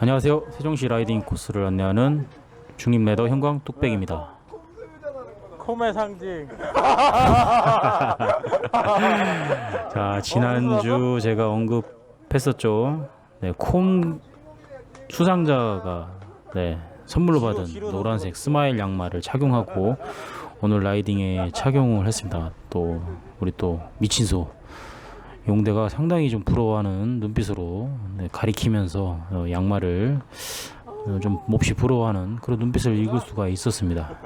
안녕하세요. 세종시 라이딩 코스를 안내하는 중립 레더 형광 뚝배기입니다. 콤의 상징. 자, 지난주 제가 언급했었죠. 네, 콤 수상자가 네, 선물로 받은 노란색 스마일 양말을 착용하고 오늘 라이딩에 착용을 했습니다. 또 우리 또 미친소 용대가 상당히 좀 부러워하는 눈빛으로 네, 가리키면서 어, 양말을 어, 좀 몹시 부러워하는 그런 눈빛을 읽을 수가 있었습니다.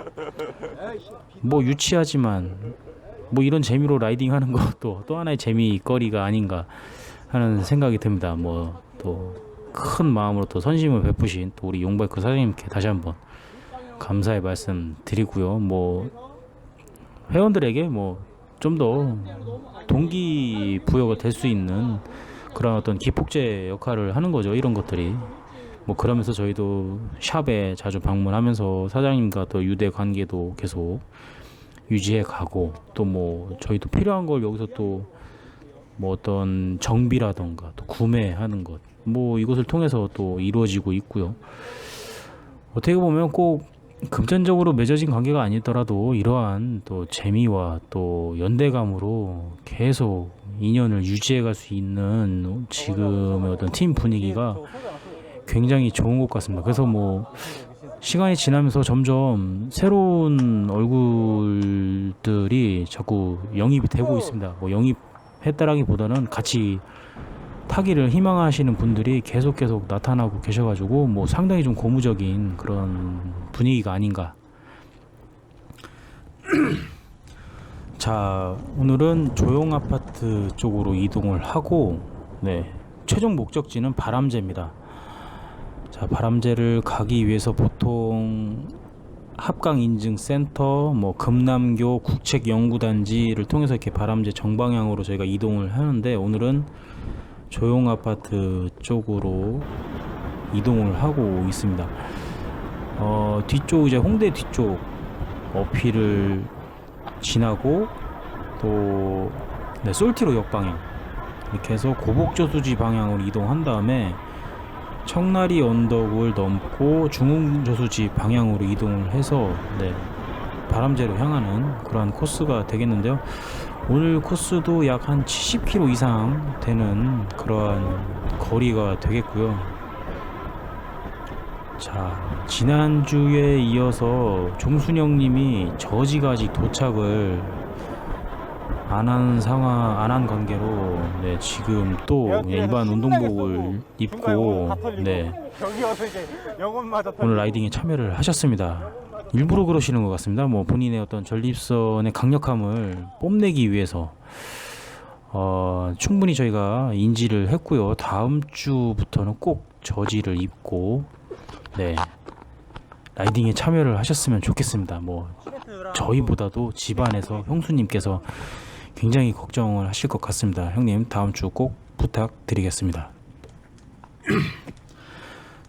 뭐 유치하지만 뭐 이런 재미로 라이딩 하는 것도 또 하나의 재미거리가 아닌가 하는 생각이 듭니다. 뭐 또 큰 마음으로 또 선심을 베푸신 또 우리 용바이크 사장님께 다시 한번 감사의 말씀 드리고요. 뭐 회원들에게 뭐 좀 더 동기 부여가 될 수 있는 그런 어떤 기폭제 역할을 하는 거죠. 이런 것들이 뭐 그러면서 저희도 샵에 자주 방문하면서 사장님과 또 유대 관계도 계속 유지해 가고 또 뭐 저희도 필요한 걸 여기서 또 뭐 어떤 정비라던가 또 구매하는 것 뭐 이것을 통해서 또 이루어지고 있고요. 어떻게 보면 꼭 금전적으로 맺어진 관계가 아니더라도 이러한 또 재미와 또 연대감으로 계속 인연을 유지해 갈 수 있는 지금의 어떤 팀 분위기가 굉장히 좋은 것 같습니다. 그래서 뭐 시간이 지나면서 점점 새로운 얼굴들이 자꾸 영입이 되고 있습니다. 뭐 영입했다라기보다는 같이 타기를 희망하시는 분들이 계속 계속 나타나고 계셔가지고 뭐 상당히 좀 고무적인 그런 분위기가 아닌가. 자 오늘은 조용 아파트 쪽으로 이동을 하고 네 최종 목적지는 바람제입니다. 자, 바람제를 가기 위해서 보통 합강 인증 센터, 뭐 금남교 국책 연구단지를 통해서 이렇게 바람제 정방향으로 저희가 이동을 하는데 오늘은 조용 아파트 쪽으로 이동을 하고 있습니다. 어, 뒤쪽 이제 홍대 뒤쪽 어필을 지나고 또 네, 솔티로 역방향 이렇게 해서 고복저수지 방향으로 이동한 다음에 청나리 언덕을 넘고 중흥저수지 방향으로 이동을 해서 네, 바람제로 향하는 그러한 코스가 되겠는데요. 오늘 코스도 약 한 70km 이상 되는 그러한 거리가 되겠고요. 자, 지난주에 이어서 종순영 님이 저지가 아직 도착을 안 한 상황, 안 한 관계로 네, 지금 또 일반 운동복을 입고 네. 오늘 라이딩에 참여를 하셨습니다. 일부러 그러시는 것 같습니다. 뭐 본인의 어떤 전립선의 강력함을 뽐내기 위해서 어, 충분히 저희가 인지를 했고요. 다음 주부터는 꼭 저지를 입고 네 라이딩에 참여를 하셨으면 좋겠습니다. 뭐 저희보다도 집안에서 형수님께서 굉장히 걱정을 하실 것 같습니다. 형님 다음 주 꼭 부탁드리겠습니다.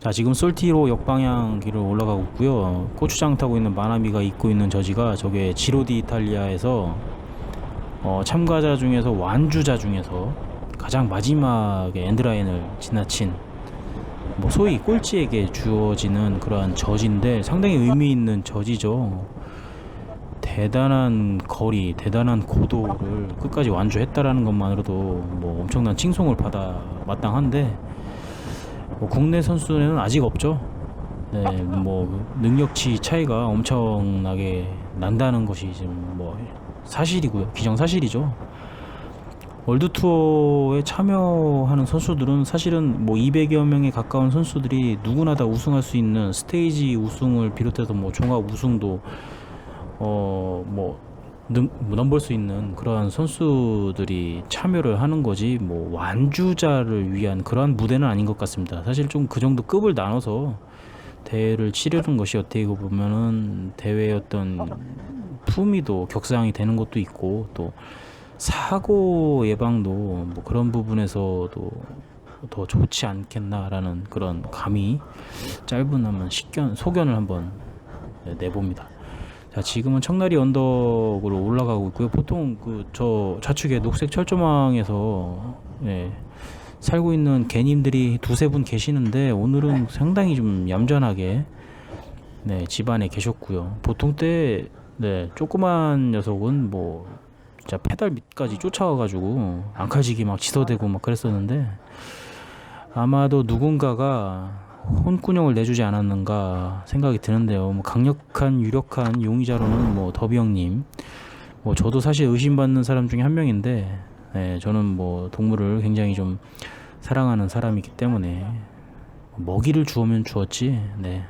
자 지금 솔티로 역방향 길을 올라가고 있고요. 고추장 타고 있는 마나미가 입고 있는 저지가 저게 지로디 이탈리아에서 어, 참가자 중에서 완주자 중에서 가장 마지막에 엔드라인을 지나친 뭐 소위 꼴찌에게 주어지는 그러한 저지인데 상당히 의미 있는 저지죠. 대단한 거리, 대단한 고도를 끝까지 완주했다라는 것만으로도 뭐 엄청난 칭송을 받아 마땅한데 뭐 국내 선수는 아직 없죠. 네, 뭐 능력치 차이가 엄청나게 난다는 것이 지금 뭐 사실이고요. 기정사실이죠. 월드 투어에 참여하는 선수들은 사실은 뭐 200여 명에 가까운 선수들이 누구나 다 우승할 수 있는 스테이지 우승을 비롯해서 뭐 종합 우승도 어뭐 넘볼 수 있는 그러한 선수들이 참여를 하는 거지 뭐 완주자를 위한 그러한 무대는 아닌 것 같습니다. 사실 좀 그 정도 급을 나눠서 대회를 치르는 것이 어떻게 보면은 대회의 어떤 품위도 격상이 되는 것도 있고 또 사고 예방도 뭐 그런 부분에서도 더 좋지 않겠나라는 그런 감이 짧은 한번 식견 소견을 한번 네, 내봅니다. 자 지금은 청나리 언덕으로 올라가고 있고요. 보통 그 저 좌측에 녹색 철조망에서 예, 살고 있는 개님들이 두세 분 계시는데 오늘은 상당히 좀 얌전하게 네, 집안에 계셨고요. 보통 때 네, 조그만 녀석은 뭐 진짜 페달 밑까지 쫓아와가지고 앙칼지기 막 지서대고 막 그랬었는데 아마도 누군가가 혼꾸녕을 내주지 않았는가 생각이 드는데요. 뭐 강력한 유력한 용의자로는 뭐 더비 형님, 뭐 저도 사실 의심받는 사람 중에 한 명인데, 네, 저는 뭐 동물을 굉장히 좀 사랑하는 사람이기 때문에 먹이를 주면 주었지, 네.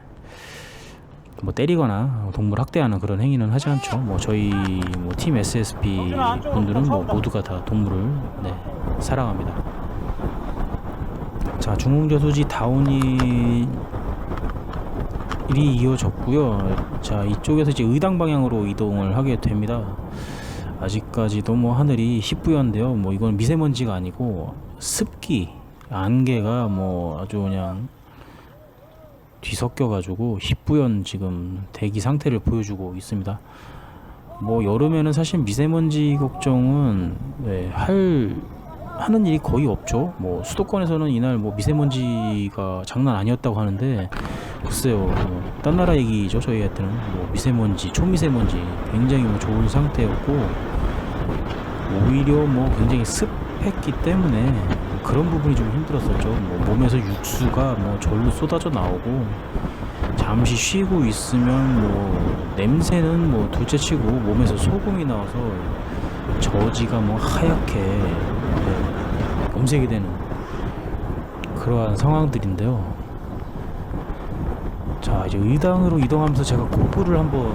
뭐 때리거나 동물 학대하는 그런 행위는 하지 않죠. 뭐 저희 뭐 팀 SSP 분들은 뭐 모두가 다 동물을 네, 사랑합니다. 자 중흥저수지 다운이 일이 이어졌고요. 자 이쪽에서 이제 의당 방향으로 이동을 하게 됩니다. 아직까지도 뭐 하늘이 희뿌연데요. 뭐 이건 미세먼지가 아니고 습기, 안개가 뭐 아주 그냥 뒤섞여 가지고 희뿌연 지금 대기 상태를 보여주고 있습니다. 뭐 여름에는 사실 미세먼지 걱정은 네, 할 하는 일이 거의 없죠. 뭐 수도권에서는 이날 뭐 미세먼지가 장난 아니었다고 하는데 글쎄요. 뭐, 딴 나라 얘기죠. 저희한테는 뭐 미세먼지, 초미세먼지 굉장히 뭐 좋은 상태였고 오히려 뭐 굉장히 습했기 때문에 그런 부분이 좀 힘들었었죠. 뭐 몸에서 육수가 뭐 절로 쏟아져 나오고 잠시 쉬고 있으면 뭐 냄새는 뭐 둘째치고 몸에서 소금이 나와서 저지가 뭐 하얗게 네, 검색이 되는 그러한 상황들인데요. 자 이제 의당으로 이동하면서 제가 고부를 한번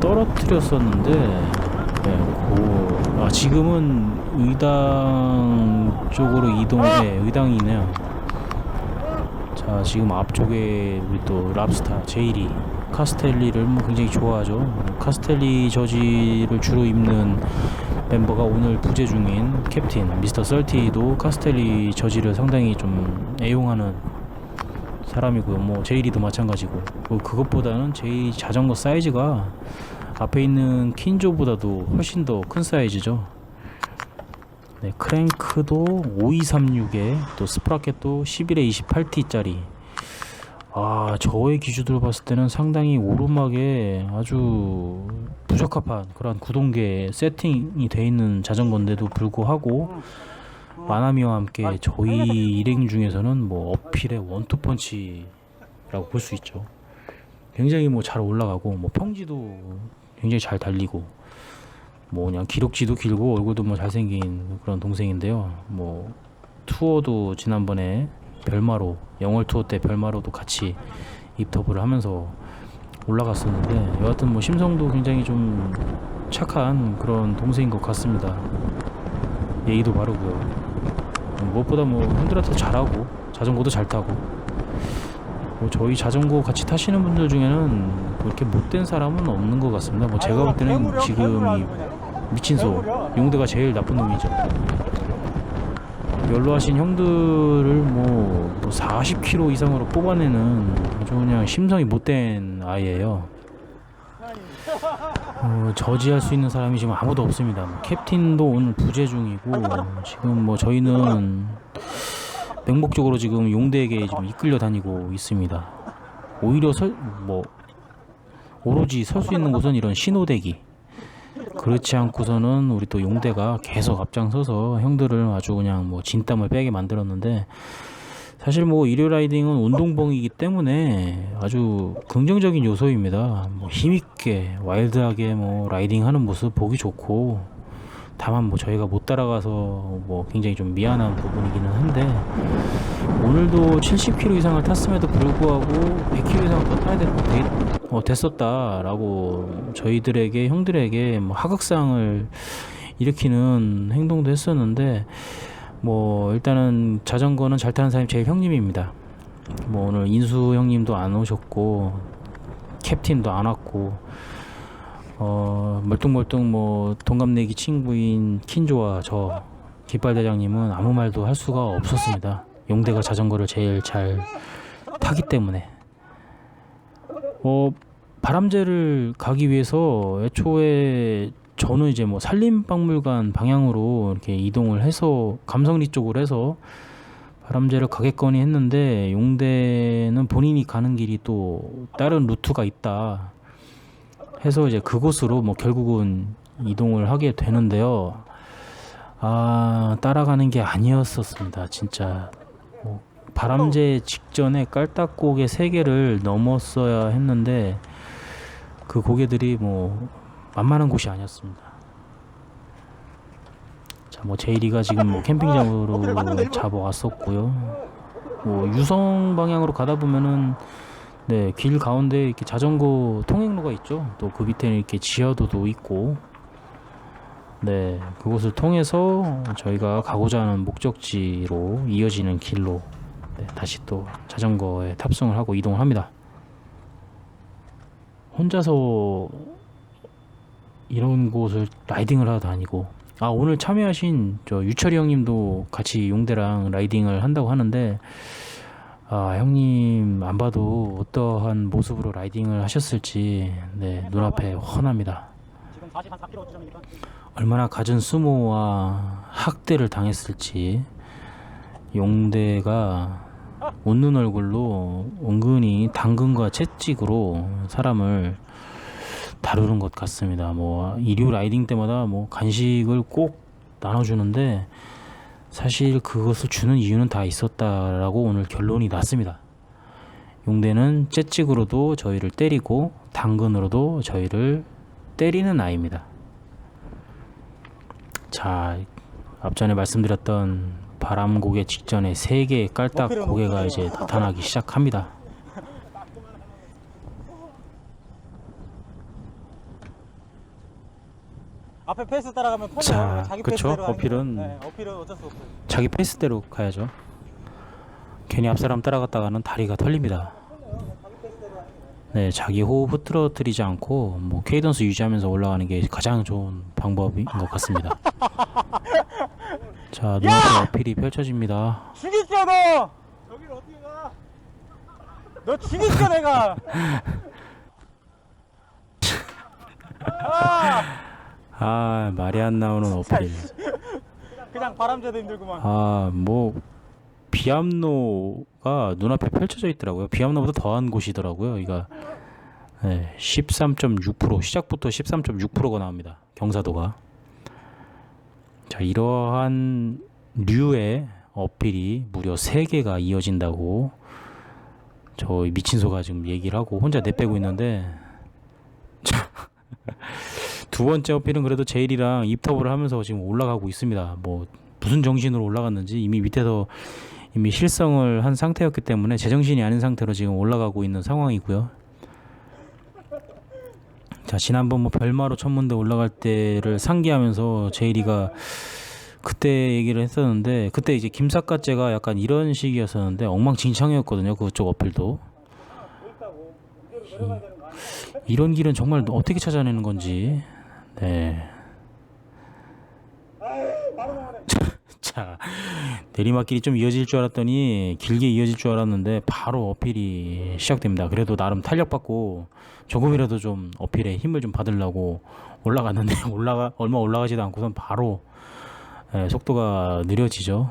떨어뜨렸었는데 네, 고, 아, 지금은 의당 쪽으로 이동, 네, 의당이네요. 자, 지금 앞쪽에 우리 또 랍스타, 제이리, 카스텔리를 뭐 굉장히 좋아하죠. 카스텔리 저지를 주로 입는 멤버가 오늘 부재 중인 캡틴 미스터 썰티도 카스텔리 저지를 상당히 좀 애용하는 사람이고요. 뭐 제이리도 마찬가지고. 뭐 그것보다는 제이 자전거 사이즈가 앞에 있는 킨조보다도 훨씬 더 큰 사이즈죠. 네, 크랭크도 5236에 또 스프라켓도 11에 28T짜리. 아, 저의 기준으로 봤을 때는 상당히 오르막에 아주 부적합한 그런 구동계 세팅이 돼 있는 자전거인데도 불구하고 마나미와 함께 저희 일행 중에서는 뭐 어필의 원투펀치라고 볼 수 있죠. 굉장히 뭐 잘 올라가고 뭐 평지도 굉장히 잘 달리고 뭐 그냥 기록지도 길고 얼굴도 뭐 잘생긴 그런 동생인데요. 뭐 투어도 지난번에 별마로 영월 투어 때 별마로도 같이 입터브를 하면서 올라갔었는데 여하튼 뭐 심성도 굉장히 좀 착한 그런 동생인 것 같습니다. 예의도 바르고요. 무엇보다 뭐 형들한테 잘하고 자전거도 잘 타고 뭐 저희 자전거 같이 타시는 분들 중에는 뭐 이렇게 못된 사람은 없는 것 같습니다. 뭐 제가 볼 때는 지금 이 미친 소 용대가 제일 나쁜 놈이죠. 연로하신 형들을 뭐, 뭐 40km 이상으로 뽑아내는 아주 그냥 심성이 못된 아이예요. 어, 저지할 수 있는 사람이 지금 아무도 없습니다. 뭐 캡틴도 오늘 부재 중이고 지금 뭐 저희는 맹목적으로 지금 용대에게 지금 이끌려 다니고 있습니다. 오히려 설, 뭐 오로지 설 수 있는 곳은 이런 신호대기. 그렇지 않고서는 우리 또 용대가 계속 앞장서서 형들을 아주 그냥 뭐 진땀을 빼게 만들었는데 사실 뭐 일요 라이딩은 운동봉이기 때문에 아주 긍정적인 요소입니다. 뭐 힘있게 와일드하게 뭐 라이딩 하는 모습 보기 좋고 다만 뭐 저희가 못 따라가서 뭐 굉장히 좀 미안한 부분이기는 한데 오늘도 70km 이상을 탔음에도 불구하고 100km 이상을 더 타야 되, 되, 어, 됐었다라고 저희들에게 형들에게 뭐 하극상을 일으키는 행동도 했었는데 뭐 일단은 자전거는 잘 타는 사람이 제일 형님입니다. 뭐 오늘 인수 형님도 안 오셨고 캡틴도 안 왔고 어 멀뚱멀뚱 뭐 동갑내기 친구인 킨조와 저 깃발 대장님은 아무 말도 할 수가 없었습니다. 용대가 자전거를 제일 잘 타기 때문에 어 바람제를 가기 위해서 애초에 저는 이제 뭐 산림박물관 방향으로 이렇게 이동을 해서 감성리 쪽으로 해서 바람제를 가겠거니 했는데 용대는 본인이 가는 길이 또 다른 루트가 있다 해서 이제 그곳으로 뭐 결국은 이동을 하게 되는데요. 아 따라가는 게 아니었었습니다. 진짜 뭐 바람제 직전에 깔딱고개 세 개를 넘었어야 했는데 그 고개들이 뭐 만만한 곳이 아니었습니다. 자, 뭐 제이리가 지금 뭐 캠핑장으로 잡아왔었고요. 뭐 유성 방향으로 가다 보면은 네, 길 가운데 이렇게 자전거 통행로가 있죠. 또 그 밑에는 이렇게 지하도도 있고 네, 그곳을 통해서 저희가 가고자 하는 목적지로 이어지는 길로 네, 다시 또 자전거에 탑승을 하고 이동을 합니다. 혼자서 이런 곳을 라이딩을 하러 다니고 아 오늘 참여하신 저 유철이 형님도 같이 용대랑 라이딩을 한다고 하는데 아 형님 안 봐도 어떠한 모습으로 라이딩을 하셨을지 네 눈앞에 훤합니다. 지금 40, 한 4km 지점이니까. 얼마나 갖은 수모와 학대를 당했을지 용대가 웃는 얼굴로 은근히 당근과 채찍으로 사람을 다루는 것 같습니다. 뭐 일요 라이딩 때마다 뭐 간식을 꼭 나눠주는데 사실 그것을 주는 이유는 다 있었다라고 오늘 결론이 났습니다. 용대는 채찍으로도 저희를 때리고 당근으로도 저희를 때리는 아이입니다. 자, 앞전에 말씀드렸던 바람 고개 직전에 세 개의 깔딱 고개가 이제 나타나기 시작합니다. 앞에 페이스 따라가면 자, 자기 그쵸? 페이스대로 가는 어필은- 게- 네, 어필은 어쩔 수 없어요. 자기 페이스대로 가야죠. 괜히 앞사람 따라갔다가는 다리가 털립니다. 네, 자기 호흡 흐트러뜨리지 않고 뭐 케이던스 유지하면서 올라가는 게 가장 좋은 방법인 것 같습니다. 자, 눈앞에 어필이 펼쳐집니다. 죽일게 너! 저기를 어떻게 가? 너 죽일게 내가! 아, 말이 안 나오는 어필. 그냥 바람제도 힘들구만. 아, 뭐 비암로가 눈앞에 펼쳐져 있더라고요. 비암로보다 더한 곳이더라고요. 이가 네, 13.6% 시작부터 13.6%가 나옵니다. 경사도가. 자, 이러한 류의 어필이 무려 3개가 이어진다고 저 미친소가 지금 얘기를 하고 혼자 내빼고 있는데 두 번째 어필은 그래도 제일이랑 입터블을 하면서 지금 올라가고 있습니다. 뭐 무슨 정신으로 올라갔는지 이미 밑에서 이미 실성을 한 상태였기 때문에 제정신이 아닌 상태로 지금 올라가고 있는 상황이고요. 자 지난번 뭐 별마로 천문대 올라갈 때를 상기하면서 제일이가 그때 얘기를 했었는데 그때 이제 김삿갓제가 약간 이런 식이었었는데 엉망진창이었거든요 그쪽 어필도 이, 이런 길은 정말 어떻게 찾아내는 건지 네. 자 내리막길이 좀 이어질 줄 알았더니 길게 이어질 줄 알았는데 바로 어필이 시작됩니다. 그래도 나름 탄력받고 조금이라도 좀 어필에 힘을 좀 받으려고 올라갔는데 올라가 얼마 올라가지도 않고선 바로 예, 속도가 느려지죠.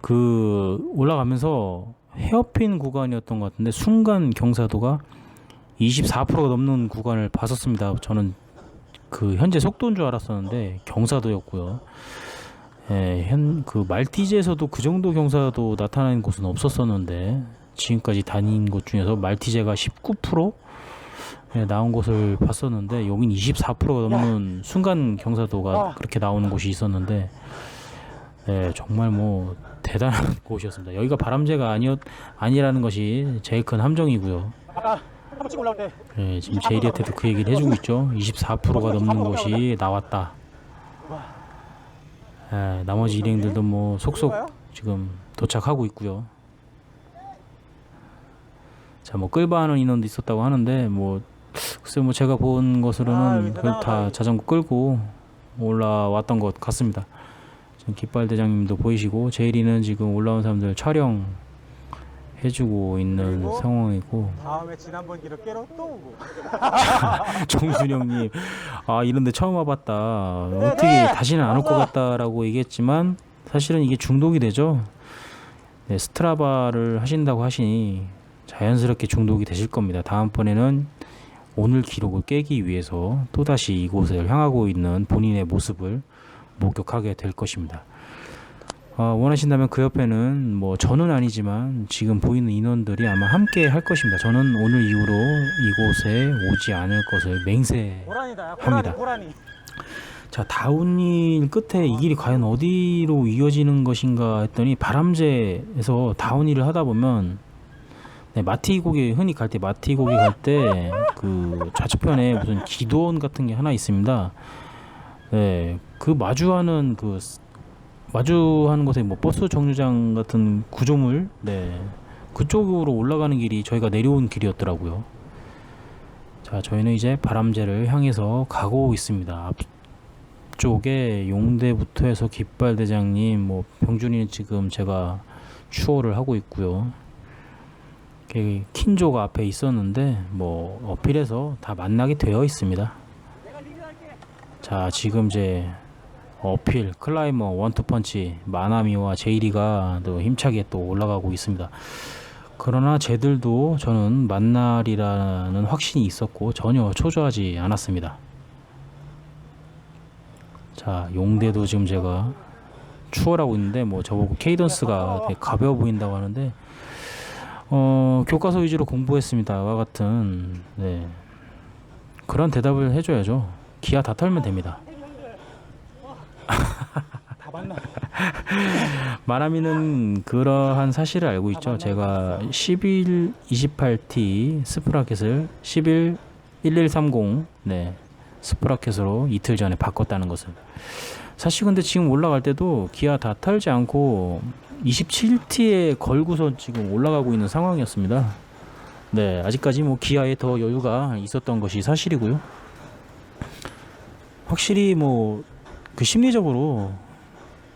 그 올라가면서 헤어핀 구간이었던 것 같은데 순간 경사도가 24%가 넘는 구간을 봤었습니다. 저는 그 현재 속도인 줄 알았었는데 경사도였고요. 예, 현그 말티즈에서도 그 정도 경사도 나타나는 곳은 없었었는데 지금까지 다닌 곳 중에서 말티제가 19% 예, 나온 곳을 봤었는데 여긴 24%가 넘는 순간 경사도가 그렇게 나오는 곳이 있었는데 예, 정말 뭐 대단한 곳이었습니다. 여기가 바람제가 아니었 아니라는 것이 제일 큰 함정이고요. 올라올 때 예, 지금 제이리한테도 그 얘기를 해주고 있죠. 24%가 넘는 곳이 나왔다. 예, 나머지 일행들도 뭐 속속 지금 도착하고 있고요. 자, 뭐 끌바 하는 인원도 있었다고 하는데 뭐 글쎄 뭐 제가 본 것으로는 그걸 다 자전거 끌고 올라왔던 것 같습니다. 지금 깃발 대장님도 보이시고 제이리는 지금 올라온 사람들 촬영 해주고 있는 그리고? 상황이고 다음에 지난번 기록 깨러 또 오고. 정순영님 아 이런데 처음 와봤다 네, 어떻게 네. 다시는 안 올 것 같다라고 얘기했지만 사실은 이게 중독이 되죠 네, 스트라바를 하신다고 하시니 자연스럽게 중독이 되실 겁니다 다음번에는 오늘 기록을 깨기 위해서 또다시 이곳을 향하고 있는 본인의 모습을 목격하게 될 것입니다 아, 원하신다면 그 옆에는 뭐 저는 아니지만 지금 보이는 인원들이 아마 함께 할 것입니다. 저는 오늘 이후로 이곳에 오지 않을 것을 맹세. 고라니다. 야, 합니다. 고라니 고라니. 자 다운힐 끝에 이 길이 과연 어디로 이어지는 것인가 했더니 바람제에서 다운힐을 하다 보면 네, 마티 고개 흔히 갈 때 마티 고개 갈때 그 좌측편에 무슨 기도원 같은 게 하나 있습니다. 네, 그 마주하는 그 스- 마주하는 곳에 뭐 버스 정류장 같은 구조물, 네, 그쪽으로 올라가는 길이 저희가 내려온 길이었더라고요. 자, 저희는 이제 바람제를 향해서 가고 있습니다. 앞쪽에 용대부터 해서 깃발 대장님, 뭐 병준이는 지금 제가 추월을 하고 있고요. 그 킨조가 앞에 있었는데 뭐 어필해서 다 만나게 되어 있습니다. 자, 지금 이제 어필, 클라이머, 원투펀치, 마나미와 제이리가 또 힘차게 또 올라가고 있습니다. 그러나 쟤들도 저는 만날이라는 확신이 있었고 전혀 초조하지 않았습니다. 자, 용대도 지금 제가 추월하고 있는데 뭐 저보고 케이던스가 되게 가벼워 보인다고 하는데 어, 교과서 위주로 공부했습니다와 같은 네. 그런 대답을 해줘야죠. 기아 다 털면 됩니다. 다 만나. 마나미는 그러한 사실을 알고 있죠. 제가 11 28T 스프라켓을 11 1130 네. 스프라켓으로 이틀 전에 바꿨다는 것을. 사실 근데 지금 올라갈 때도 기아 다 털지 않고 27T에 걸고서 지금 올라가고 있는 상황이었습니다. 네, 아직까지 뭐 기아에 더 여유가 있었던 것이 사실이고요. 확실히 뭐 그 심리적으로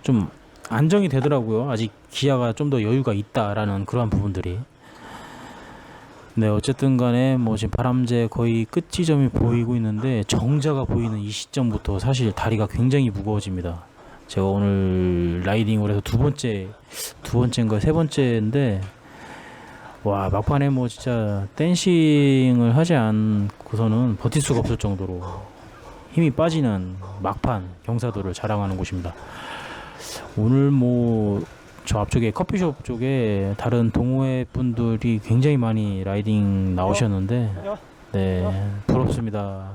좀 안정이 되더라고요. 아직 기아가 좀 더 여유가 있다라는 그러한 부분들이. 네, 어쨌든 간에 뭐 지금 바람제 거의 끝 지점이 보이고 있는데 정자가 보이는 이 시점부터 사실 다리가 굉장히 무거워집니다. 제가 오늘 라이딩을 해서 두 번째, 두 번째인가 세 번째인데 와 막판에 뭐 진짜 댄싱을 하지 않고서는 버틸 수가 없을 정도로 힘이 빠지는 막판 경사도를 자랑하는 곳입니다. 오늘 뭐 저 앞쪽에 커피숍 쪽에 다른 동호회 분들이 굉장히 많이 라이딩 나오셨는데 네 부럽습니다.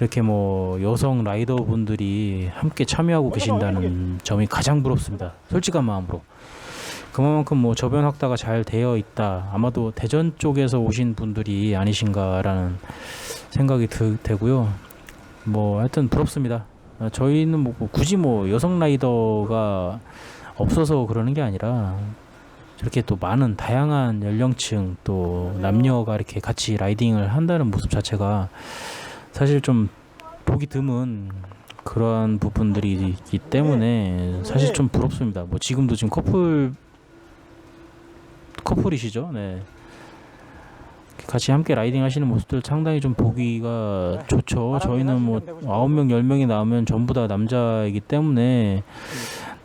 이렇게 뭐 여성 라이더 분들이 함께 참여하고 계신다는 점이 가장 부럽습니다. 솔직한 마음으로. 그만큼 뭐 저변 확대가 잘 되어 있다. 아마도 대전 쪽에서 오신 분들이 아니신가라는 생각이 드, 되고요. 뭐 하여튼 부럽습니다. 아, 저희는 뭐 굳이 뭐 여성 라이더가 없어서 그러는 게 아니라 저렇게 또 많은 다양한 연령층 또 남녀가 이렇게 같이 라이딩을 한다는 모습 자체가 사실 좀 보기 드문 그러한 부분들이 있기 때문에 사실 좀 부럽습니다. 뭐 지금도 지금 커플 커플이시죠? 네. 같이 함께 라이딩 하시는 모습들 상당히 좀 보기가 좋죠. 저희는 뭐 아홉 명, 열 명이 나오면 전부 다 남자이기 때문에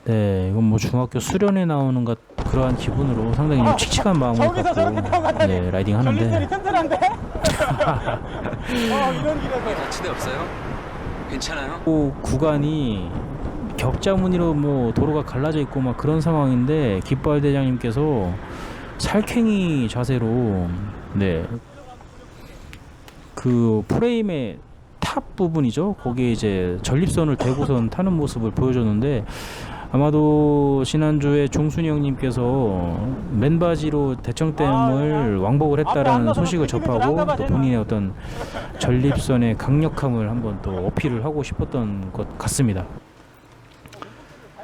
네, 이건 뭐 중학교 수련회 나오는 것 그러한 기분으로 상당히 좀 칙칙한 마음을 갖고 네, 라이딩 하는데 튼튼한데? 어 이런 길에서. 다친 데 없어요? 괜찮아요? 그 구간이 격자 무늬로 뭐 도로가 갈라져 있고 막 그런 상황인데 깃발 대장님께서 살쾡이 자세로 네. 그 프레임의 탑 부분이죠. 거기에 이제 전립선을 대고선 타는 모습을 보여줬는데 아마도 지난주에 종순이 형님께서 맨바지로 대청댐을 왕복을 했다라는 소식을 접하고 또 본인의 어떤 전립선의 강력함을 한번 또 어필을 하고 싶었던 것 같습니다.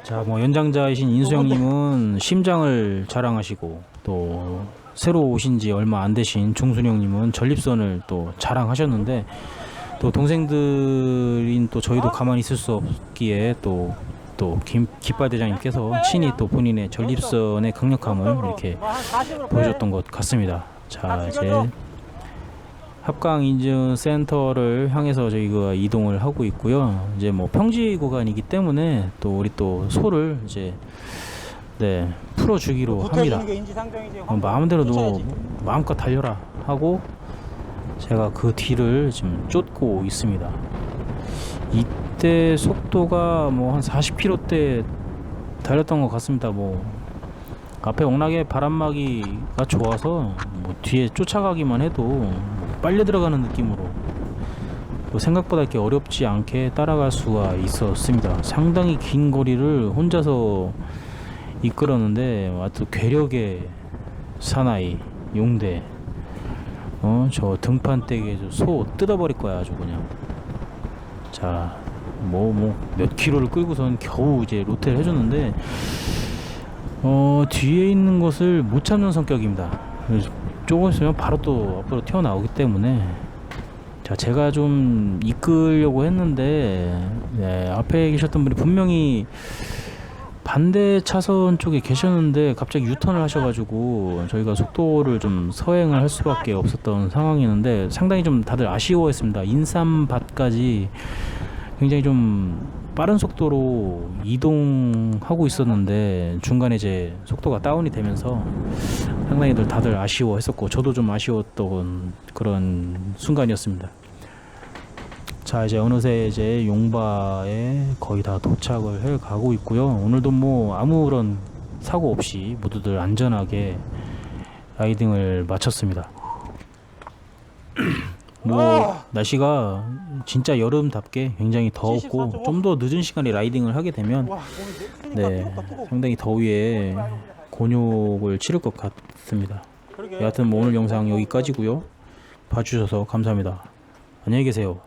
자, 뭐 연장자이신 인수 형님은 심장을 자랑하시고 또 새로 오신 지 얼마 안 되신 종순 형님은 전립선을 또 자랑하셨는데 또 동생들인 또 저희도 가만히 있을 수 없기에 또또 김, 깃발 대장님께서 친히 또 본인의 전립선의 강력함을 이렇게 한 40으로 보여줬던 것 같습니다. 자 이제 합강 인증 센터를 향해서 저희가 이동을 하고 있고요. 이제 뭐 평지 구간이기 때문에 또 우리 또 소를 이제 네 풀어주기로 합니다. 붙어주는 게 인지상정이지. 어, 마음대로 너 쫓아야지. 마음껏 달려라 하고 제가 그 뒤를 지금 쫓고 있습니다. 이때 속도가 뭐 한 40km대 달렸던 것 같습니다. 뭐 앞에 워낙에 바람막이가 좋아서 뭐 뒤에 쫓아가기만 해도 뭐 빨려 들어가는 느낌으로 뭐 생각보다 이렇게 어렵지 않게 따라갈 수가 있었습니다. 상당히 긴 거리를 혼자서 이끌었는데 아주 괴력의 사나이 용대. 어 저 등판대기에 저소 뜯어버릴 거야 아주 그냥. 자 뭐 뭐 몇 킬로를 끌고선 겨우 이제 로테를 해줬는데 어 뒤에 있는 것을 못 참는 성격입니다. 그래서 조금 있으면 바로 또 앞으로 튀어나오기 때문에. 자 제가 좀 이끌려고 했는데 네, 앞에 계셨던 분이 분명히 반대 차선 쪽에 계셨는데 갑자기 유턴을 하셔가지고 저희가 속도를 좀 서행을 할 수밖에 없었던 상황이었는데 상당히 좀 다들 아쉬워했습니다. 인삼밭까지 굉장히 좀 빠른 속도로 이동하고 있었는데 중간에 이제 속도가 다운이 되면서 상당히들 다들 아쉬워했었고 저도 좀 아쉬웠던 그런 순간이었습니다. 자 이제 어느새 이제 용바에 거의 다 도착을 해 가고 있고요. 오늘도 뭐 아무런 사고 없이 모두들 안전하게 라이딩을 마쳤습니다. 뭐 날씨가 진짜 여름답게 굉장히 더웠고 좀 더 늦은 시간에 라이딩을 하게 되면 네. 상당히 더위에 곤욕을 치를 것 같습니다. 여하튼 뭐 오늘 영상 여기까지고요. 봐주셔서 감사합니다. 안녕히 계세요.